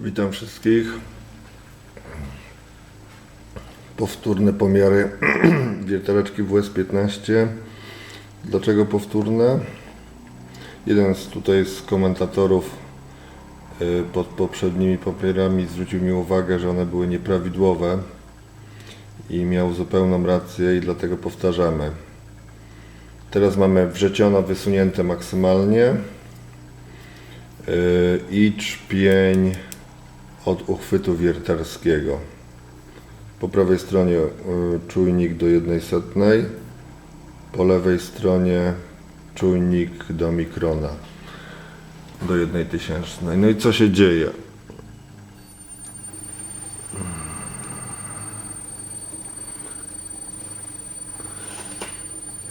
Witam wszystkich. Powtórne pomiary wiertareczki WS-15. Dlaczego powtórne? Jeden z tutaj z komentatorów y, pod poprzednimi papierami zwrócił mi uwagę, że one były nieprawidłowe i miał zupełną rację i dlatego powtarzamy. Teraz mamy wrzeciono wysunięte maksymalnie y, i czpień od uchwytu wiertarskiego. Po prawej stronie y, czujnik do 1 setnej, po lewej stronie czujnik do mikrona do 1 tysięcznej. No i co się dzieje?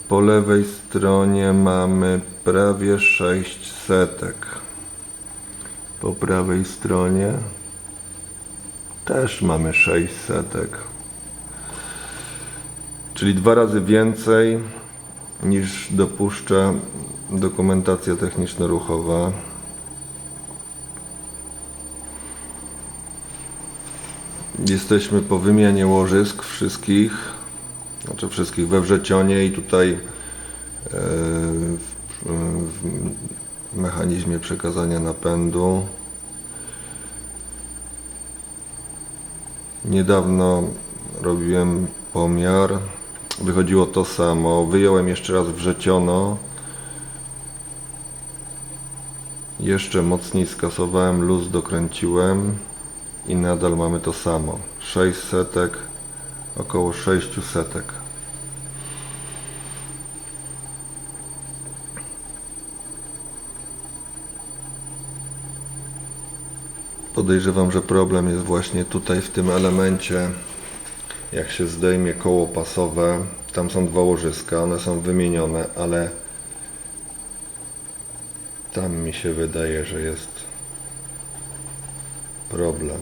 Po lewej stronie mamy prawie 6 setek. Po prawej stronie też mamy 6 setek. Czyli dwa razy więcej niż dopuszcza dokumentacja techniczno-ruchowa. Jesteśmy po wymianie łożysk wszystkich, znaczy wszystkich we wrzecionie i tutaj e, w, w mechanizmie przekazania napędu. Niedawno robiłem pomiar. Wychodziło to samo. Wyjąłem jeszcze raz wrzeciono. Jeszcze mocniej skasowałem, luz dokręciłem i nadal mamy to samo. 6 setek, około 6 setek. Podejrzewam, że problem jest właśnie tutaj w tym elemencie. Jak się zdejmie koło pasowe, tam są dwa łożyska, one są wymienione, ale tam mi się wydaje, że jest problem.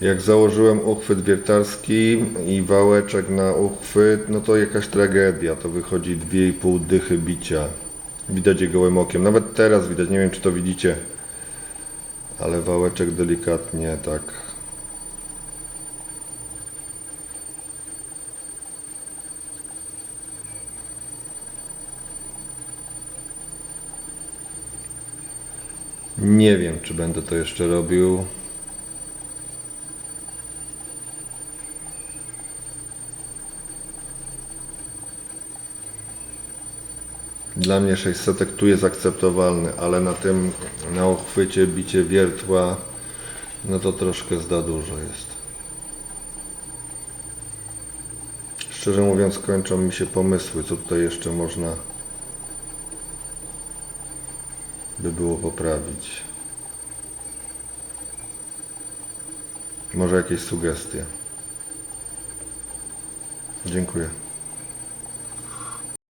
Jak założyłem uchwyt wiertarski i wałeczek na uchwyt, no to jakaś tragedia. To wychodzi 2,5 dychy bicia. Widać je gołym okiem. Nawet teraz widać, nie wiem czy to widzicie, ale wałeczek delikatnie tak. Nie wiem, czy będę to jeszcze robił. Dla mnie 600 tu jest akceptowalny, ale na tym, na uchwycie bicie wiertła, no to troszkę za dużo jest. Szczerze mówiąc, kończą mi się pomysły, co tutaj jeszcze można by było poprawić. Może jakieś sugestie. Dziękuję.